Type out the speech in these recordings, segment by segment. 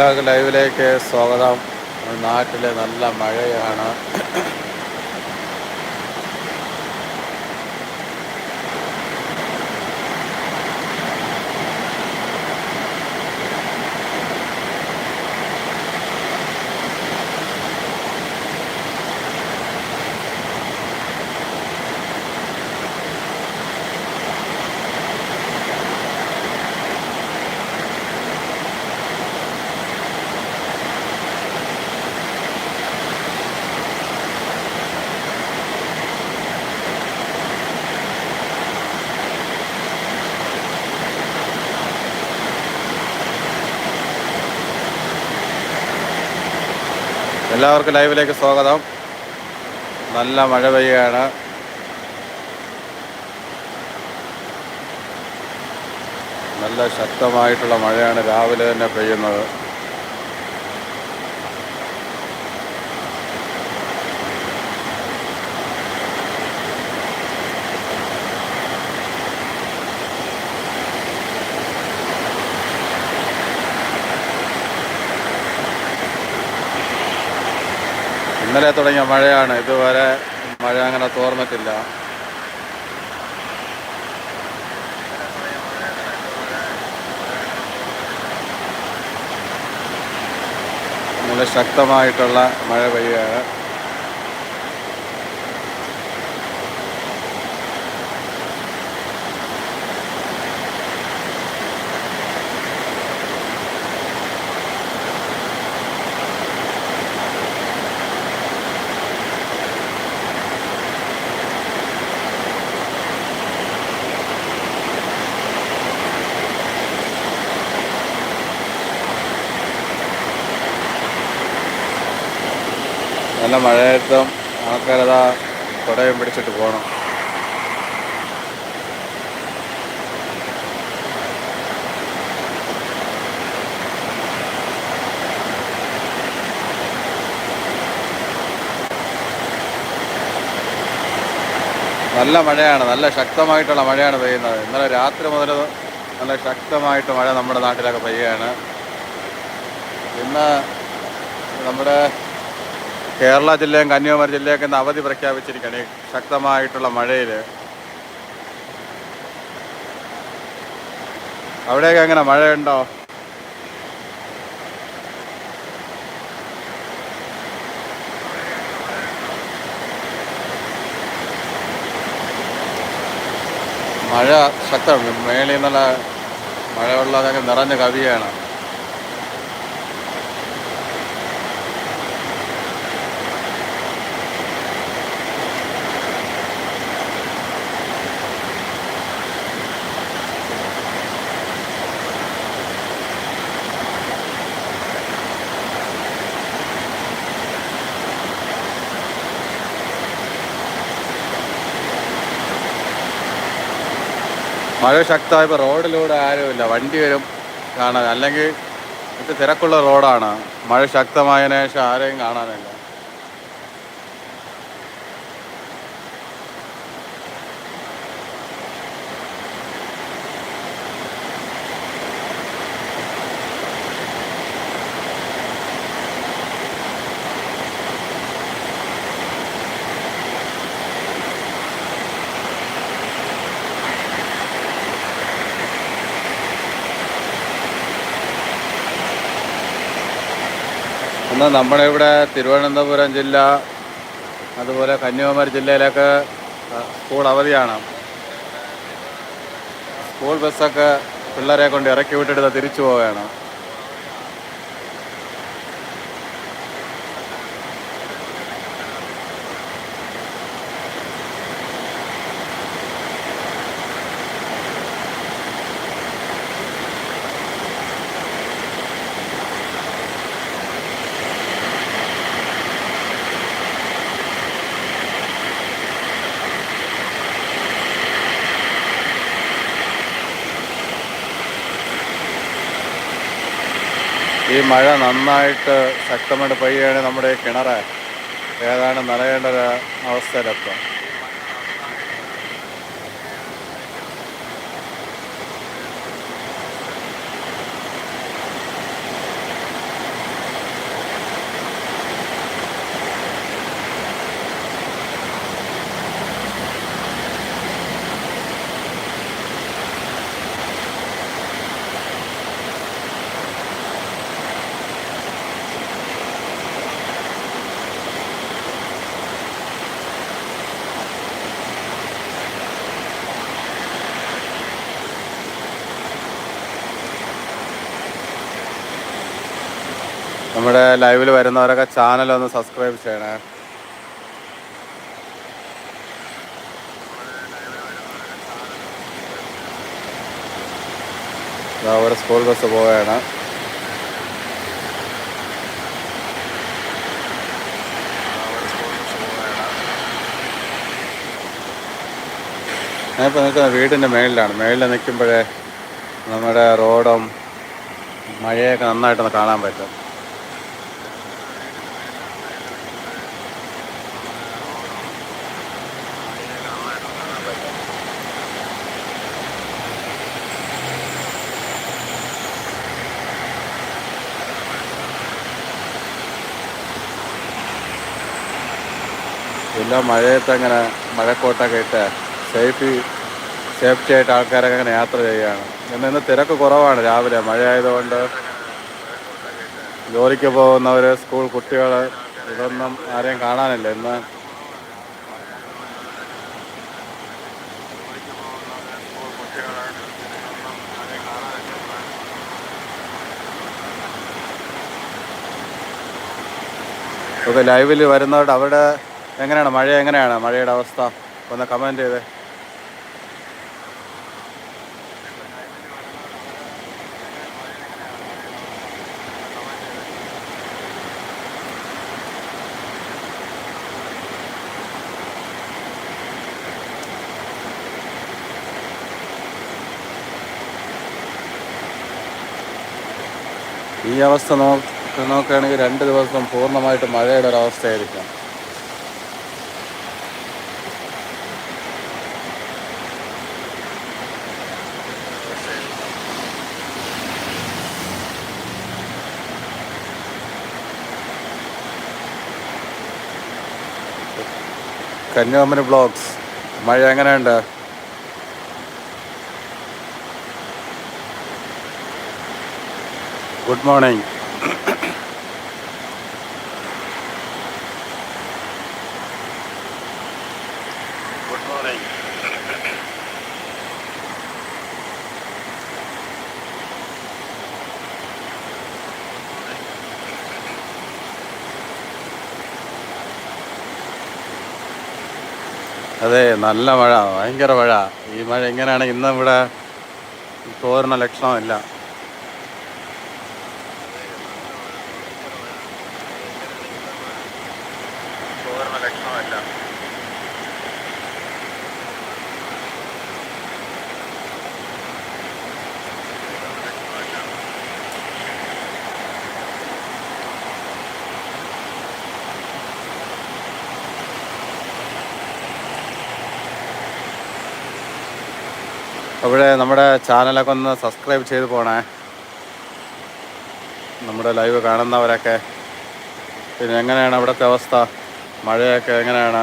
എല്ലാവർക്കും ലൈവിലേക്ക് സ്വാഗതം. നാട്ടിലെ നല്ല മഴയാണ്. എല്ലാവർക്കും ലൈവിലേക്ക് സ്വാഗതം. നല്ല മഴ പെയ്യാണ്. നല്ല ശക്തമായിട്ടുള്ള മഴയാണ് രാവിലെ തന്നെ പെയ്യുന്നത്. ഇന്നലെ തുടങ്ങിയ മഴയാണ്. ഇതുവരെ മഴ അങ്ങനെ തോർന്നിട്ടില്ല. നല്ല ശക്തമായിട്ടുള്ള മഴ പെയ്യുകയാണ്. നല്ല മഴയത്തും ആൾക്കാരതാ കുടയും പിടിച്ചിട്ട് പോകണം നല്ല മഴയാണ് നല്ല ശക്തമായിട്ടുള്ള മഴയാണ് പെയ്യുന്നത്. ഇന്നലെ രാത്രി മുതൽ നല്ല ശക്തമായിട്ട് മഴ നമ്മുടെ നാട്ടിലൊക്കെ പെയ്യുകയാണ് ഇന്ന് നമ്മുടെ കേരള ജില്ലയും കന്യാകുമാരി ജില്ലയൊക്കെ ഇന്ന് അവധി പ്രഖ്യാപിച്ചിരിക്കുകയാണ്. ശക്തമായിട്ടുള്ള മഴയിൽ അവിടെയൊക്കെ എങ്ങനെ? മഴയുണ്ടോ? മഴ ശക്തമാണ് മേളിൽ നിന്നുള്ള മഴ ഉള്ളതൊക്കെ നിറഞ്ഞ കവിയാണ്. മഴ ശക്തമായപ്പോൾ റോഡിലൂടെ ആരുമില്ല. വണ്ടി വരും. കാണാൻ. അല്ലെങ്കിൽ ഇത് തിരക്കുള്ള റോഡാണ്. മഴ ശക്തമായതിനു ശേഷം ആരെയും കാണാനില്ല. ഇന്ന് നമ്മുടെ ഇവിടെ തിരുവനന്തപുരം ജില്ല അതുപോലെ കന്യാകുമാരി ജില്ലയിലൊക്കെ സ്കൂൾ അവധിയാണ്. സ്കൂൾ ബസ്സൊക്കെ പിള്ളേരെ കൊണ്ട് ഇറക്കി വിട്ടിട്ട് തിരിച്ചു പോവുകയാണ്. ഈ മഴ നന്നായിട്ട് ശക്തമായിട്ട് പെയ്യുകയാണെങ്കിൽ നമ്മുടെ ഈ കിണറ്. ഏതാണ്ട് നനയേണ്ട ഒരു അവസ്ഥയിലെത്തും നമ്മുടെ ലൈവിൽ വരുന്നവരൊക്കെ ചാനൽ ഒന്ന് സബ്സ്ക്രൈബ് ചെയ്യണേ. ഒരു സ്കൂൾ ബസ് പോവുകയാണ്. ഞാനിപ്പോൾ നിൽക്കുന്നത് വീടിന്റെ മേളിലാണ്. മേളിൽ നിൽക്കുമ്പോഴേ നമ്മുടെ റോഡും മഴയൊക്കെ നന്നായിട്ടൊന്ന് കാണാൻ പറ്റും. എല്ലാം മഴയത്ത് അങ്ങനെ മഴക്കോട്ടൊക്കെ ഇട്ട് സേഫ്റ്റി സേഫ്റ്റി ആയിട്ട് ആൾക്കാരൊക്കെ അങ്ങനെ യാത്ര ചെയ്യുകയാണ്. ഇന്ന് ഇന്ന് തിരക്ക് കുറവാണ് രാവിലെ. മഴ ആയതുകൊണ്ട് ജോലിക്ക് പോകുന്നവർ സ്കൂൾ കുട്ടികൾ ഇതൊന്നും ആരെയും കാണാനില്ല. ഇന്ന് ഇപ്പോൾ ലൈവിൽ വരുന്നവരുടെ അവിടെ എങ്ങനെയാണ് മഴ എങ്ങനെയാണ്? മഴയുടെ അവസ്ഥ? ഒന്ന് കമന്റ് ചെയ്തേ. ഈ അവസ്ഥ നോക്ക് നോക്കുകയാണെങ്കിൽ രണ്ട് ദിവസം പൂർണമായിട്ട് മഴയുടെ ഒരു കന്യാകുമരി ബ്ലോഗ്സ് മഴ എങ്ങനെയുണ്ട്? ഗുഡ് മോർണിംഗ് അതെ നല്ല മഴ ഭയങ്കര മഴ. ഈ മഴ എങ്ങനെയാണ് ഇന്ന് ഇവിടെ തോരുന്ന ലക്ഷണമില്ല. അവിടെ നമ്മുടെ ചാനലൊക്കെ ഒന്ന് സബ്സ്ക്രൈബ് ചെയ്ത് പോണേ. നമ്മുടെ ലൈവ് കാണുന്നവരൊക്കെ. പിന്നെ എങ്ങനെയാണ് അവിടുത്തെ അവസ്ഥ? മഴയൊക്കെ എങ്ങനെയാണ്?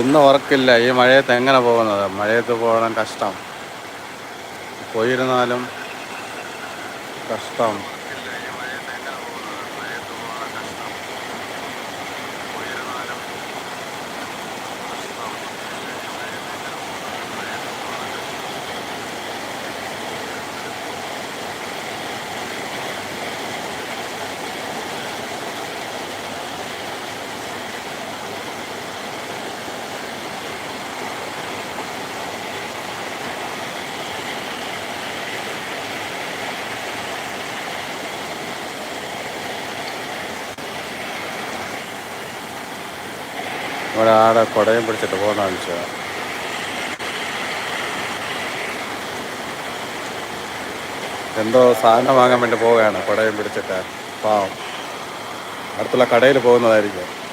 ഇന്ന് ഉറക്കില്ല. ഈ മഴയത്ത് എങ്ങനെ പോകുന്നത്? മഴയത്ത് പോകണം കഷ്ടം. പോയിരുന്നാലും കഷ്ടം. ആടെ കുടയും പിടിച്ചിട്ട് പോകുന്ന കാണിച്ചു എന്തോ സാധനം വാങ്ങാൻ വേണ്ടി പോവുകയാണ് കുടയും പിടിച്ചിട്ട്. പാവം. അടുത്തുള്ള കടയിൽ പോകുന്നതായിരിക്കും.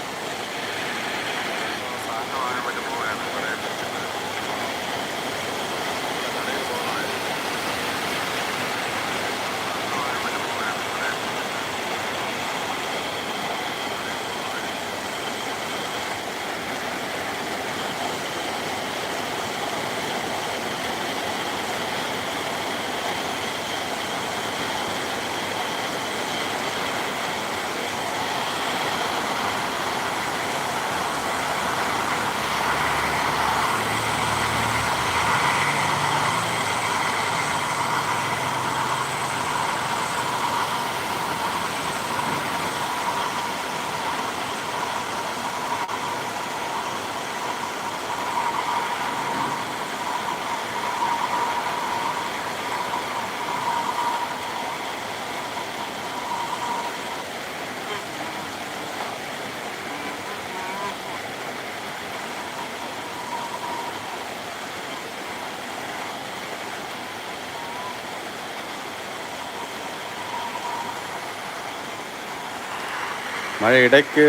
മഴ ഇടയ്ക്ക്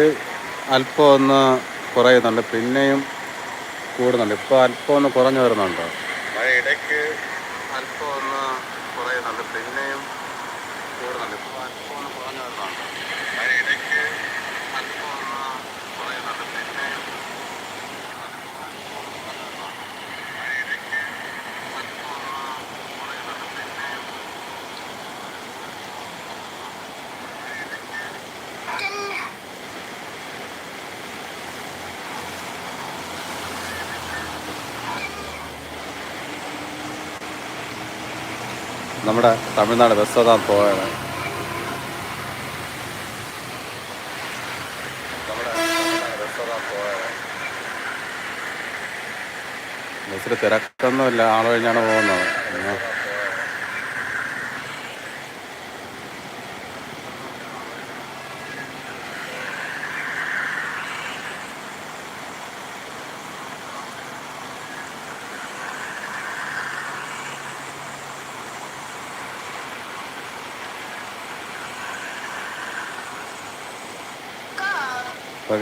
അല്പം ഒന്ന് കുറയുന്നുണ്ട് പിന്നെയും കൂടുന്നുണ്ട്. ഇപ്പോൾ അല്പം ഒന്ന് കുറഞ്ഞു വരുന്നുണ്ട്? മഴ ഇടയ്ക്ക് അല്പം ഒന്ന് കുറയുന്നുണ്ട് പിന്നെയും കൂടുന്നുണ്ട് ഇപ്പോൾ അല്പം ഒന്ന് കുറഞ്ഞു വരുന്നുണ്ട് മഴ ഇടയ്ക്ക് അല്പം ഒന്ന് കുറയുന്നുണ്ട് പിന്നെയും നമ്മുടെ തമിഴ്നാട് ബസ്സതാൻ പോവുകയാണ് ബസ്സിൽ തിരക്കൊന്നുമില്ല. ആളുകഴിഞ്ഞാണ് പോകുന്നത്.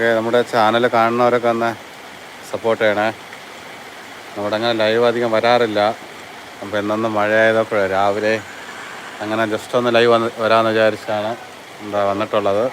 ഓക്കെ നമ്മുടെ ചാനൽ കാണുന്നവരൊക്കെ ഒന്ന് സപ്പോർട്ട് ചെയ്യണേ. നമ്മുടെ അങ്ങനെ ലൈവ് അധികം വരാറില്ല. അപ്പോൾ എന്നൊന്ന് മഴയായതപ്പോഴേ രാവിലെ അങ്ങനെ ജസ്റ്റ് ഒന്ന് ലൈവ് വന്ന് വരാമെന്ന് വിചാരിച്ചാണ് എന്താ വന്നിട്ടുള്ളത്.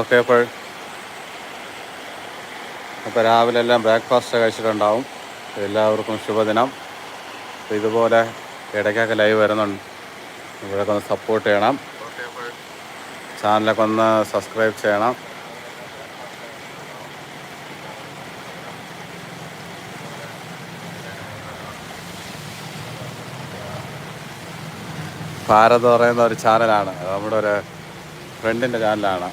ഓക്കെ ഇപ്പോൾ അപ്പോൾ രാവിലെ എല്ലാം ബ്രേക്ക്ഫാസ്റ്റ് കഴിച്ചിട്ടുണ്ടാവും. എല്ലാവർക്കും ശുഭദിനം. അപ്പോൾ ഇതുപോലെ ഇടയ്ക്കൊക്കെ ലൈവ് വരുന്നുണ്ട്. ഇവിടെയൊക്കെ ഒന്ന് സപ്പോർട്ട് ചെയ്യണം. ചാനലൊക്കെ ഒന്ന് സബ്സ്ക്രൈബ് ചെയ്യണം. ഭാരത് പറയുന്ന ഒരു ചാനലാണ് നമ്മുടെ ഒരു ഫ്രണ്ടിന്റെ ചാനലാണ്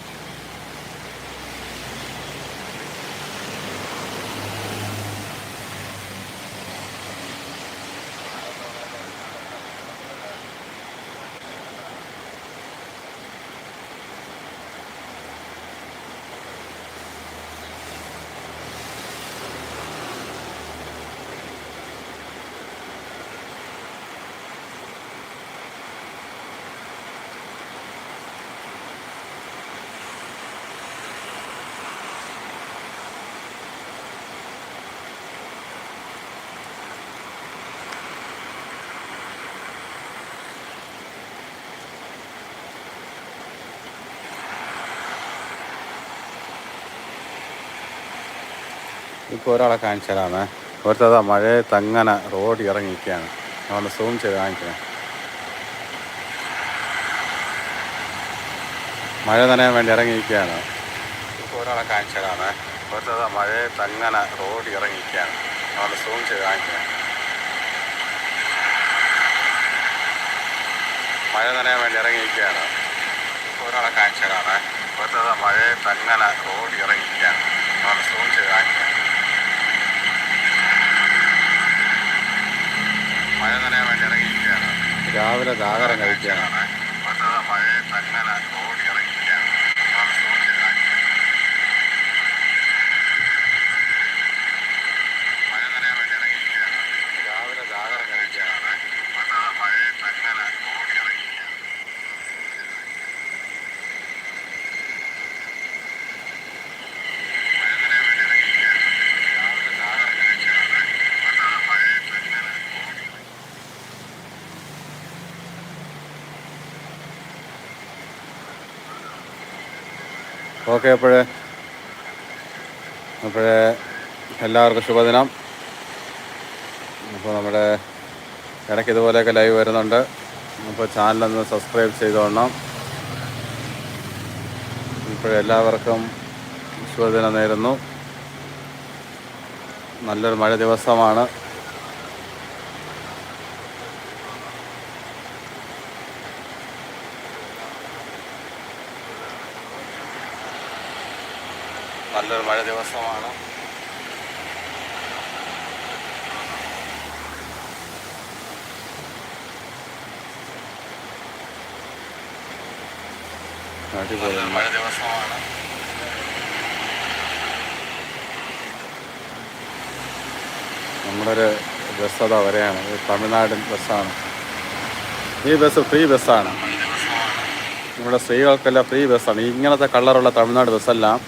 ഇപ്പോൾ ഒരാളെ കാണിച്ചു തരാമേ ഒരുത്തതാ മഴയെ തങ്ങനെ റോഡ് ഇറങ്ങിയിരിക്കുകയാണ്. അതുകൊണ്ട് സൂം ചെയ്ത് കാണിക്കണം. മഴ നനയാൻ വേണ്ടി ഇറങ്ങിയിരിക്കുകയാണ്. ഇപ്പോൾ ഒരാളെ കാണിച്ചു തരാമേ പുറത്തത് മഴയെ തങ്ങനെ റോഡ് ഇറങ്ങിയിരിക്കുകയാണ്. അതുകൊണ്ട് സൂം ചെയ്ത് കാണിക്കണം. മഴ നനയാൻ വേണ്ടി ഇറങ്ങിയിരിക്കുകയാണ്. ഇപ്പോൾ ഒരാളെ കാണിച്ചു തരാമേ പുറത്തത് മഴയെ തങ്ങനെ റോഡ് ഇറങ്ങിയിരിക്കുകയാണ്. അതുകൊണ്ട് സൂം ചെയ്ത് കാണിക്കാം മഴ നനയാൻ വേണ്ടി ഇറങ്ങിയിരിക്കുകയാണ് രാവിലെ ദാഹരം കഴിക്കുകയാണ് പുറത്തത് മഴയത്ത് അങ്ങനെ റോഡ് ഇറങ്ങിയിരിക്കുകയാണ് നമ്മൾ സൂം ചെയ്ത് കാണിക്കാം മഴ നനയാൻ വേണ്ടി ഇറങ്ങിയിരിക്കുകയാണ് രാവിലെ ജാഗരം കഴിക്കുകയാണ് പുറത്തത് മഴയത്ത് അങ്ങനെ റോഡ് ഇറങ്ങിയിരിക്കുകയാണ് മഴ നനയാൻ വേണ്ടി ഇറങ്ങിയിരിക്കുകയാണ് രാവിലെ ജാഗരം കഴിക്കുകയാണ് പുറത്തത് മഴയത്ത് അങ്ങനെ റോഡ് ഓക്കെ അപ്പോഴേ അപ്പോഴേ എല്ലാവർക്കും ശുഭദിനം. അപ്പോൾ നമ്മുടെ ഇടയ്ക്ക് ഇതുപോലെയൊക്കെ ലൈവ് വരുന്നുണ്ട്. അപ്പോൾ ചാനലൊന്ന് സബ്സ്ക്രൈബ് ചെയ്തോണം. ഇപ്പോഴെല്ലാവർക്കും ശുഭദിനം നേരുന്നു. നല്ലൊരു മഴ ദിവസമാണ്. നല്ലൊരു മഴ ദിവസമാണ്. മഴ ദിവസമാണ്. നമ്മളൊരു ബസ്സത ബസ് അതാ വരെയാണ്. തമിഴ്നാടൻ ബസ്സാണ് ഈ ബസ് ഫ്രീ ബസ്സാണ് നമ്മുടെ സ്ത്രീകൾക്കെല്ലാം ഫ്രീ ബസ്സാണ് ഇങ്ങനത്തെ കളറുള്ള തമിഴ്നാട് ബസ്സെല്ലാം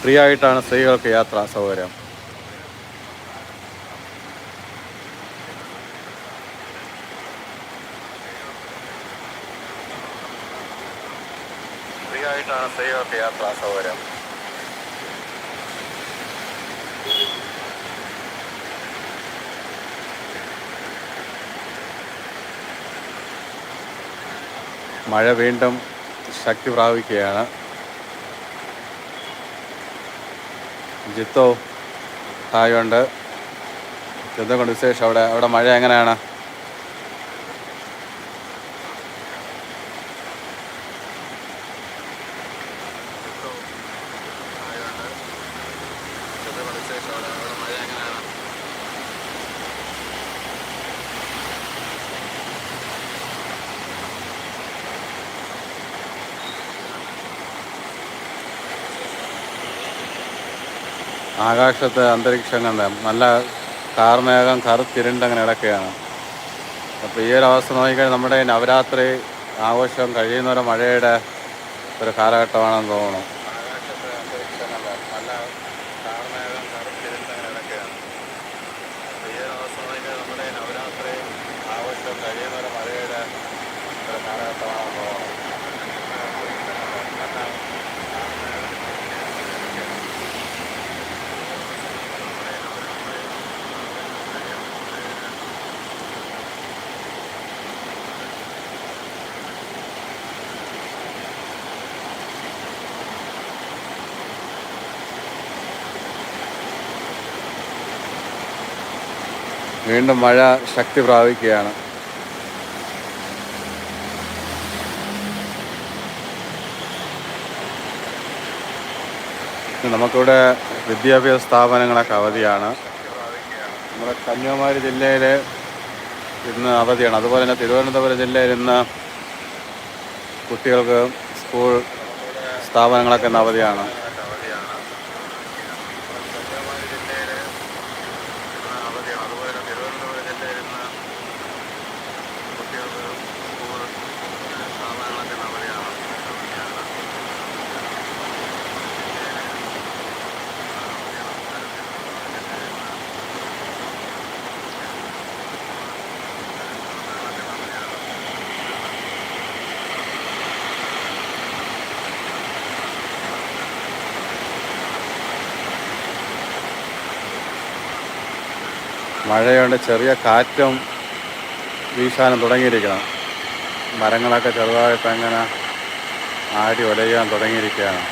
ഫ്രീ ആയിട്ടാണ് സ്ത്രീകൾക്ക് യാത്ര സൗകര്യം. മഴ വീണ്ടും ശക്തി പ്രാപിക്കുകയാണ്. ജിത്തോ ഹായുണ്ട് കൊണ്ട് വിശേഷം അവിടെ? അവിടെ മഴ എങ്ങനെയാണ്? ആകാശത്ത് അന്തരീക്ഷം കണ്ട നല്ല കാർമേഘം കറുത്തിരുണ്ടങ്ങനെ ഇടക്കുകയാണ് അപ്പോൾ ഈ ഒരു അവസ്ഥ നോക്കിക്കഴിഞ്ഞാൽ നമ്മുടെ നവരാത്രി ആഘോഷം കഴിയുന്നവരെ മഴയുടെ ഒരു കാലഘട്ടമാണെന്ന് തോന്നുന്നു ആകാശത്ത് അന്തരീക്ഷം കണ്ട നല്ല കാർമേഘം കറുത്തിരുണ്ടങ്ങനെ കിടക്കുകയാണ് അപ്പോൾ ഈ ഒരു അവസ്ഥ നോക്കിക്കഴിഞ്ഞാൽ നമ്മുടെ ഈ നവരാത്രി ആഘോഷം കഴിയുന്നവരെ മഴയുടെ ഒരു കാലഘട്ടമാണെന്ന് തോന്നുന്നു നല്ല വീണ്ടും മഴ ശക്തി പ്രാപിക്കുകയാണ്. നമുക്കിവിടെ വിദ്യാഭ്യാസ സ്ഥാപനങ്ങളൊക്കെ അവധിയാണ്. നമ്മുടെ കന്യാകുമാരി ജില്ലയിൽ ഇന്ന് അവധിയാണ്. അതുപോലെ തന്നെ തിരുവനന്തപുരം ജില്ലയിൽ ഇന്ന് കുട്ടികൾക്ക് സ്കൂൾ സ്ഥാപനങ്ങളൊക്കെ ഇന്ന് അവധിയാണ്. മഴയുണ്ട് ചെറിയ കാറ്റും വീശാനും തുടങ്ങിയിരിക്കണം. മരങ്ങളൊക്കെ ചെറുതായിട്ട് അങ്ങനെ ആടി ഒലയാൻ തുടങ്ങിയിരിക്കുകയാണ്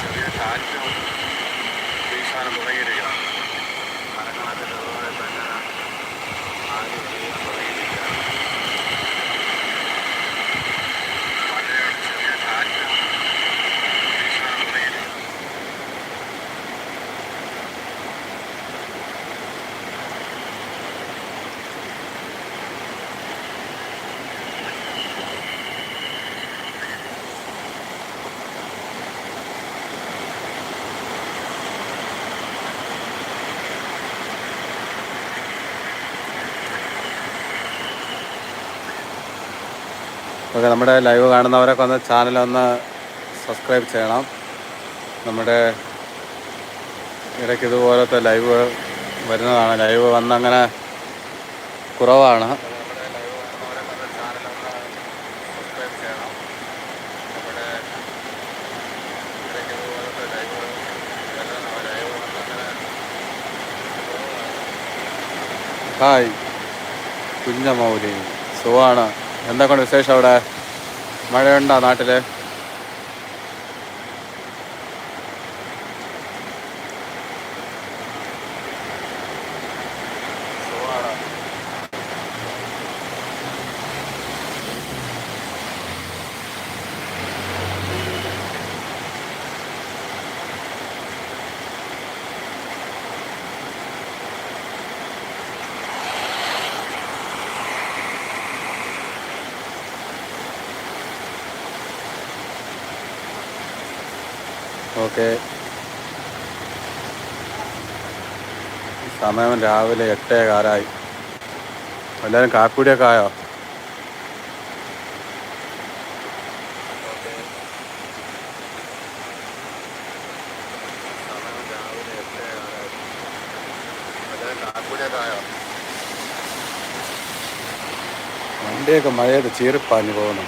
ചെറിയ കാറ്റും വീശാനും തുടങ്ങിയിരിക്കുകയാണ് മരങ്ങളൊക്കെ ചെറുതായി തന്നെ ആടി വീഴാൻ തുടങ്ങിയിരിക്കുകയാണ് മഴയുടെ ചെറിയ കാറ്റും വീശാനും തുടങ്ങിയിരിക്കുകയാണ് ഓക്കെ നമ്മുടെ ലൈവ് കാണുന്നവരൊക്കെ ഒന്ന് ചാനൽ ഒന്ന് സബ്സ്ക്രൈബ് ചെയ്യണം. നമ്മുടെ ഇടയ്ക്ക് ഇതുപോലത്തെ ലൈവ് വരുന്നതാണ്. ലൈവ് വന്നങ്ങനെ കുറവാണ്. ഹായ് കുഞ്ഞമൗലി സുഖമാണ് എന്തൊക്കെയുണ്ട് വിശേഷം അവിടെ? മഴയുണ്ടോ നാട്ടിൽ? ഓക്കെ. സമയം രാവിലെ എട്ടേ കാലായി എല്ലാവരും കാപ്പിടിയൊക്കെ ആയോ? വണ്ടിയൊക്കെ മഴയത് ചീറിപ്പാഞ്ഞു പോകുന്നു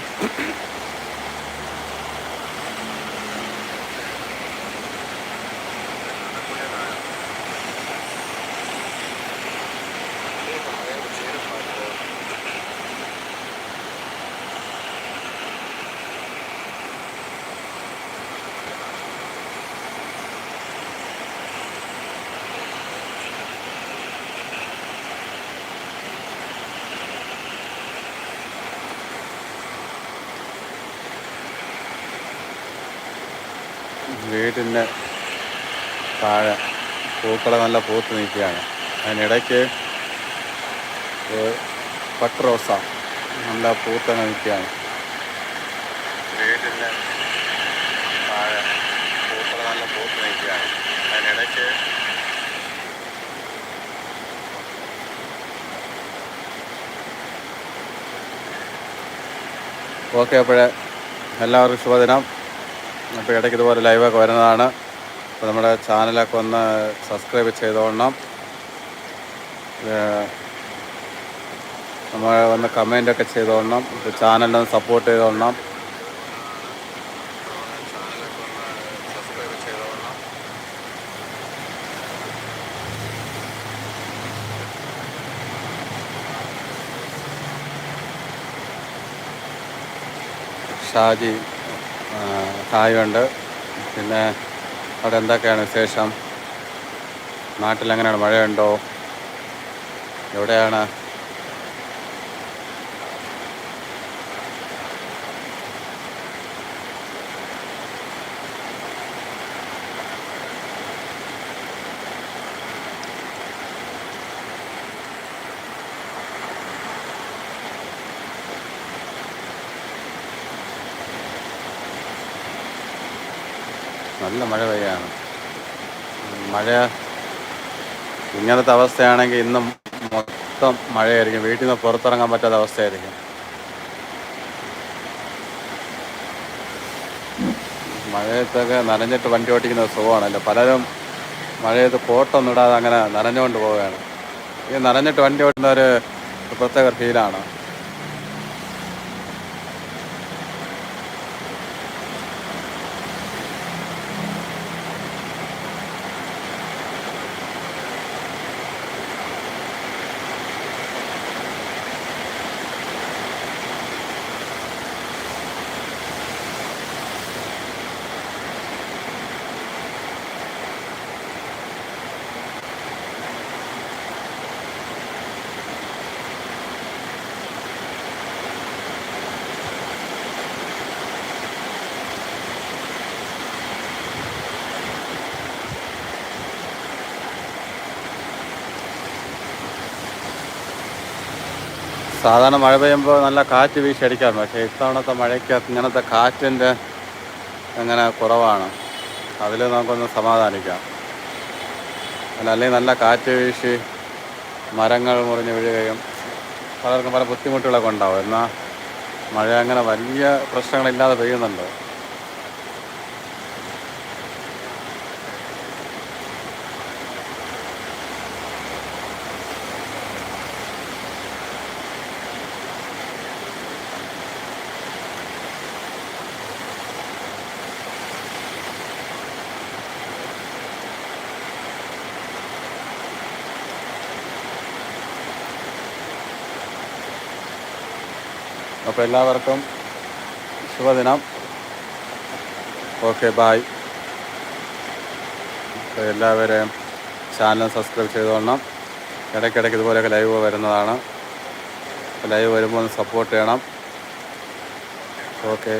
വീടിന്റെ താഴെ പൂക്കൾ നല്ല പൂത്ത് നിൽക്കുകയാണ്. അതിനിടയ്ക്ക് പട്ട് റോസ നല്ല പൂത്തങ്ങ് നിൽക്കുകയാണ്. വീടിന്റെ താഴെ പൂക്കൾ നല്ല പൂത്ത് നിൽക്കുകയാണ്. അതിനിടയ്ക്ക് ഓക്കെ അപ്പോഴേ എല്ലാവർക്കും ശുഭദിനം. അപ്പോൾ ഇടയ്ക്ക് ഇതുപോലെ ലൈവൊക്കെ വരുന്നതാണ്. അപ്പോൾ നമ്മുടെ ചാനലൊക്കെ ഒന്ന് സബ്സ്ക്രൈബ് ചെയ്തോണം നമ്മൾ ഒന്ന് കമന്റൊക്കെ ചെയ്തോണം ചാനലിനൊന്ന് സപ്പോർട്ട് ചെയ്തോണം ഷാജി. ഹായുണ്ട് പിന്നെ അവിടെ എന്തൊക്കെയാണ് വിശേഷം? നാട്ടിലെങ്ങനെയാണ്? മഴയുണ്ടോ? എവിടെയാണ്? നല്ല മഴ പെയ്യാണ്. മഴ ഇങ്ങനത്തെ അവസ്ഥയാണെങ്കിൽ ഇന്നും മൊത്തം മഴയായിരിക്കും. വീട്ടിൽ നിന്ന് പുറത്തിറങ്ങാൻ പറ്റാത്ത അവസ്ഥയായിരിക്കും. മഴയത്തൊക്കെ നനഞ്ഞിട്ട് വണ്ടി ഓടിക്കുന്നത് സുഖമാണല്ലോ. പലരും മഴയത്ത് കോട്ടൊന്നും ഇടാതെ അങ്ങനെ നനഞ്ഞുകൊണ്ട് പോവുകയാണ്. ഈ നനഞ്ഞിട്ട് വണ്ടി ഓടുന്ന ഒരു പ്രത്യേക ഫീലാണ് സാധാരണ മഴ പെയ്യുമ്പോൾ നല്ല കാറ്റ് വീശി അടിക്കാറുണ്ട് പക്ഷേ ഇത്തവണത്തെ മഴയ്ക്ക് ഇങ്ങനത്തെ കാറ്റിന്റെ അങ്ങനെ കുറവാണ് അതിൽ നമുക്കൊന്ന് സമാധാനിക്കാം. അല്ല അല്ലെങ്കിൽ നല്ല കാറ്റ് വീശി മരങ്ങൾ മുറിഞ്ഞ് വീഴുകയും പലർക്കും പല ബുദ്ധിമുട്ടുകളൊക്കെ ഉണ്ടാവും. എന്നാൽ മഴ അങ്ങനെ വലിയ പ്രശ്നങ്ങളില്ലാതെ പെയ്യുന്നുണ്ട്. അപ്പോൾ എല്ലാവർക്കും ശുഭദിനം. ഓക്കെ ബായ് അപ്പോൾ എല്ലാവരെയും ചാനൽ സബ്സ്ക്രൈബ് ചെയ്തോളണം. ഇടയ്ക്കിടയ്ക്ക് ഇതുപോലെയൊക്കെ ലൈവ് വരുന്നതാണ്. ലൈവ് വരുമ്പോൾ ഒന്ന് സപ്പോർട്ട് ചെയ്യണം. ഓക്കെ.